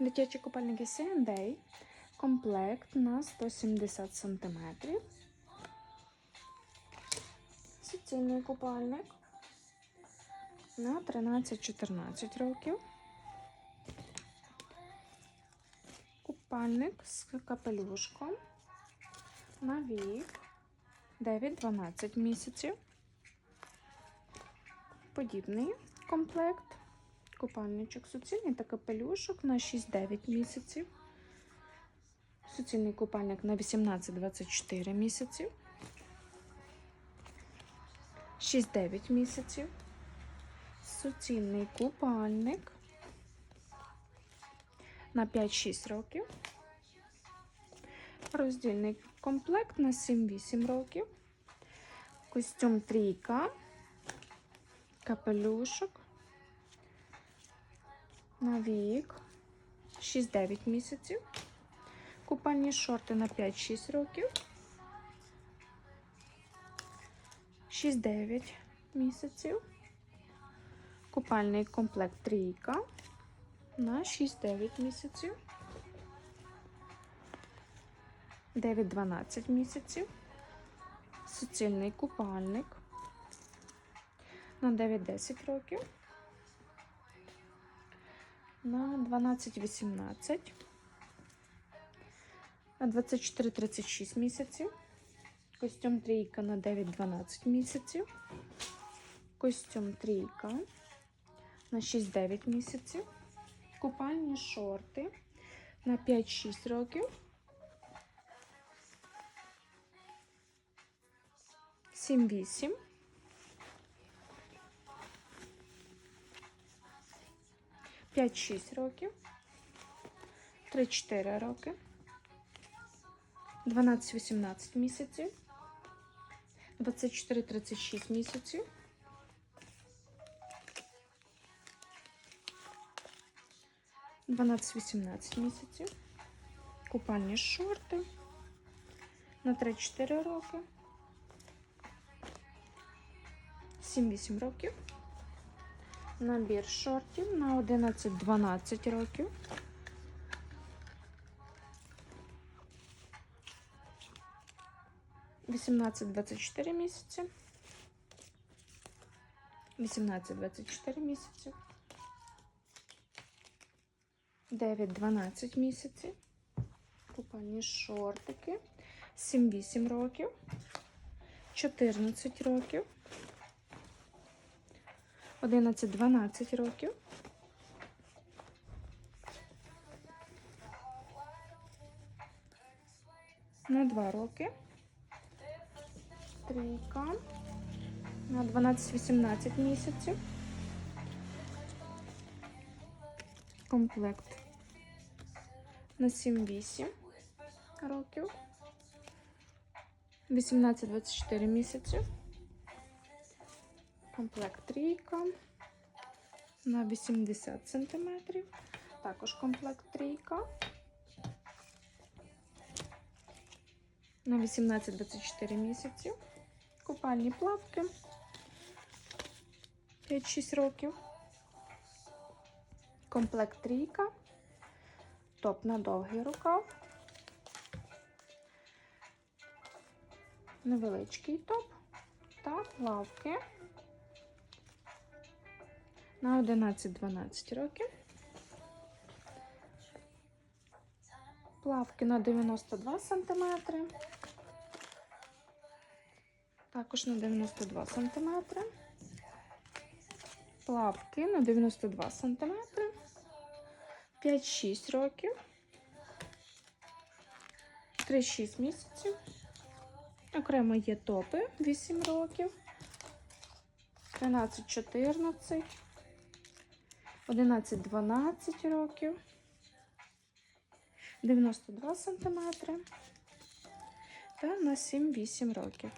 Дитячі купальники C&A. Комплект на 170 см. Суцільний купальник на 13-14 років. Купальник з капелюшком на вік 9-12 місяців. Подібний комплект. Купальничок суцільний та капелюшок на 6-9 місяців. Суцільний купальник на 18-24 місяців. 6-9 місяців. Суцільний купальник на 5-6 років. Роздільний комплект на 7-8 років. Костюм трійка. Капелюшок. На вік 6-9 місяців. Купальні шорти на 5-6 років. 6-9 місяців. Купальний комплект трійка на 6-9 місяців. 9-12 місяців. Суцільний купальник на 9-10 років на 12-18, на 24-36 місяців. Костюм трійка на 9-12 місяців. Костюм трійка на 6-9 місяців. Купальні шорти на 5-6 років. Сім-вісім. 5-6 років, 3-4 роки, 12-18 місяців, 24-36 місяців. 12-18 місяців. Купальні шорти на 3-4 роки. 7-8 років. Набір шортів на 11-12 років. Вісімнадцять двадцять чотири місяці. Вісімнадцять двадцять чотири місяці. Дев'ять дванадцять місяців. Купальні шортики. Сім-вісім років. Чотирнадцять років. 11-12 років. На 2 роки. Трійка. На 12-18 місяців. Комплект. На 7-8 років. 18-24 місяці. Комплект трійка на 80 см. Також комплект трійка. На 18-24 місяці. Купальні плавки 5-6 років. Комплект трійка. Топ на довгий рукав. Невеличкий топ та плавки на 11-12 років. Плавки на 92 см. Також на 92 см. Плавки на 92 см. 5-6 років. 3-6 місяців. Окремо є топи 8 років. 13-14. 11-12 років, 92 см та на 7-8 років.